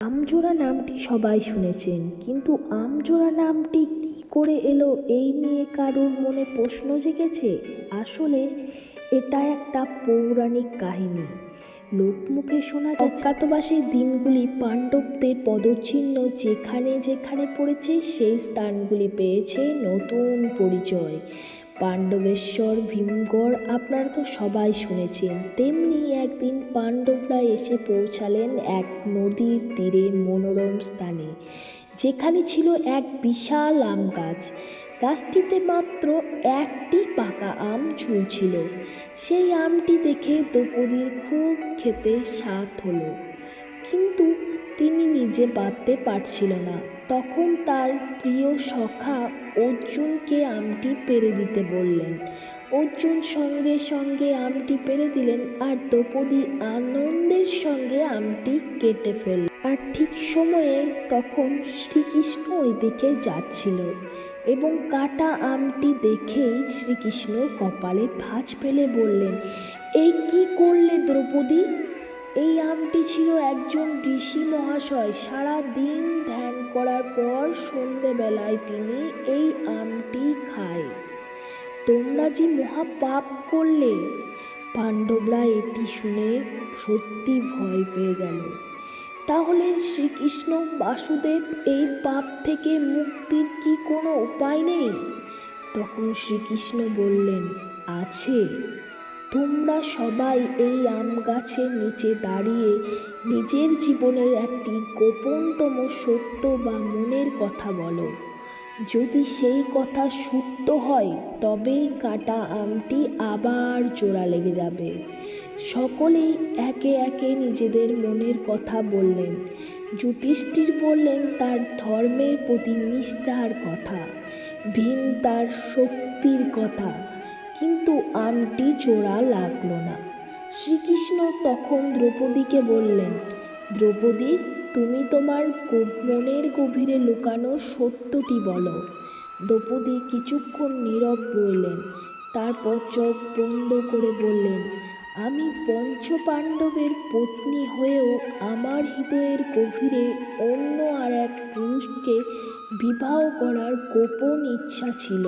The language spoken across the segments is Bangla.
আমজোড়া নামটি সবাই শুনেছেন, কিন্তু আমজোড়া নামটি কি করে এলো এই নিয়ে কারোর মনে প্রশ্ন জেগেছে? আসলে এটা একটা পৌরাণিক কাহিনী। লোকমুখে শোনা অজ্ঞাতবাসের দিনগুলি পাণ্ডবদের পদচিহ্ন যেখানে যেখানে পড়েছে সেই স্থানগুলি পেয়েছে নতুন পরিচয়। পাণ্ডবেশ্বর ভীমগড়, আপনারা তো সবাই শুনেছেন, তেমনি একদিন পাণ্ডবরা এসে পৌঁছালেন এক নদীর তীরে মনোরম স্থানে, যেখানে ছিল এক বিশাল আম গাছ। গাছটিতে মাত্র একটি পাকা আম ঝুলছিল। সেই আমটি দেখে দ্রৌপদীর খুব খেতে স্বাদ হলো। কিন্তু তিনি নিজে বাঁধতে পারছিল না। তখন তার প্রিয় সখা অর্জুনকে আমটি পেরে দিতে বললেন। অর্জুন সঙ্গে সঙ্গে আমটি পেরে দিলেন আর দ্রৌপদী আনন্দের সঙ্গে আমটি কেটে ফেলল। আর ঠিক সময়ে তখন শ্রীকৃষ্ণ ওই দিকে যাচ্ছিল এবং কাটা আমটি দেখেই শ্রীকৃষ্ণ কপালে ভাঁজ ফেলে বললেন এই কি করলে দ্রৌপদী? এই আমটি ছিল একজন ঋষি মহাশয়। সারা দিন ধ্যান করার পর সন্ধেবেলায় তিনি এই আমটি খায়। তোমরা যে মহা পাপ করলে, পাণ্ডবরা এটি শুনে সত্যি ভয় পেয়ে গেল। তাহলে শ্রীকৃষ্ণ বাসুদেব এই পাপ থেকে মুক্তির কি কোনো উপায় নেই? তখন শ্রীকৃষ্ণ বললেন, আছে। তোমরা সবাই এই আম গাছের নিচে দাঁড়িয়ে নিজের জীবনের একটি গোপনতম সত্য বা মনের কথা বলো। যদি সেই কথা সত্য হয়, তবেই কাটা আমটি আবার জোড়া লেগে যাবে। সকলেই একে একে নিজেদের মনের কথা বললেন। যুধিষ্ঠির বললেন, তার ধর্মের প্রতি নিষ্ঠার কথা, ভীম তার শক্তির কথা। কিন্তু আমটি চোরা লাগল না। শ্রীকৃষ্ণ তখন দ্রৌপদীকে বললেন, দ্রৌপদী, তুমি তোমার মনের গভীরে লুকানো সত্যটি বলো। দ্রৌপদী কিছুক্ষণ নীরব রইলেন, তারপর চোখ বন্ধ করে বললেন আমি পঞ্চপাণ্ডবের পত্নী হয়েও আমার হৃদয়ের গভীরে অন্য আর এক পুরুষকে বিবাহ করার গোপন ইচ্ছা ছিল।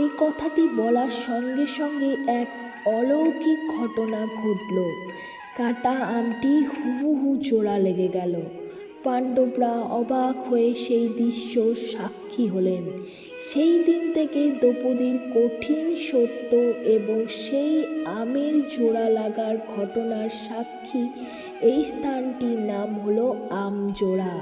এই কথাটি বলার সঙ্গে সঙ্গে এক অলৌকিক ঘটনা ঘটল। কাটা আমটি হুবহু জোড়া লেগে গেল। পাণ্ডবরা অবাক হয়ে সেই দৃশ্য সাক্ষী হলেন। সেই দিন থেকে দ্রৌপদীর কঠিন সত্য এবং সেই আমের জোড়া লাগার ঘটনার সাক্ষী এই স্থানটির নাম হলো আমজোড়া।